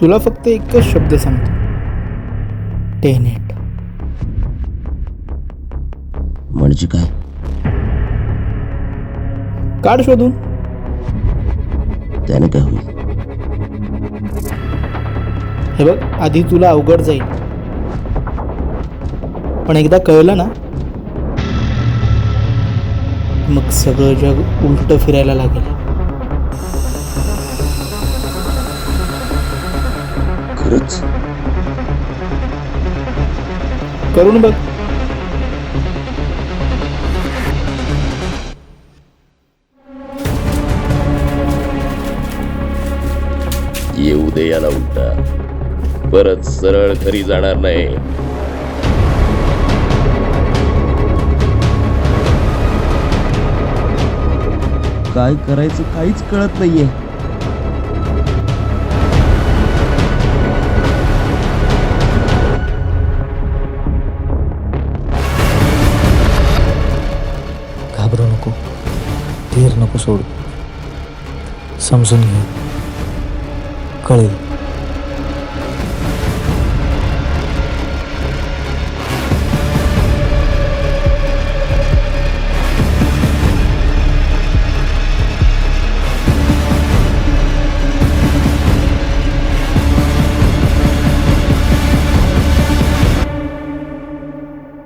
तुला फक्त एकच शब्द सांगतो. टेनेट. म्हणजे काय? काढ शोधून. त्याने काय होईल? हे बघ आधी तुला अवघड जाईल. पण एकदा कळलं ना मग सगळं जग उलट फिरायला लागेल. खरंच? करून बघ. येऊ दे याला उलटा. परत सरळ घरी जाणार नाही. काय करायचं काहीच कळत नाहीये. घाबरू नको धीर नको सोडू समजून घे कळेल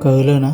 कळलं ना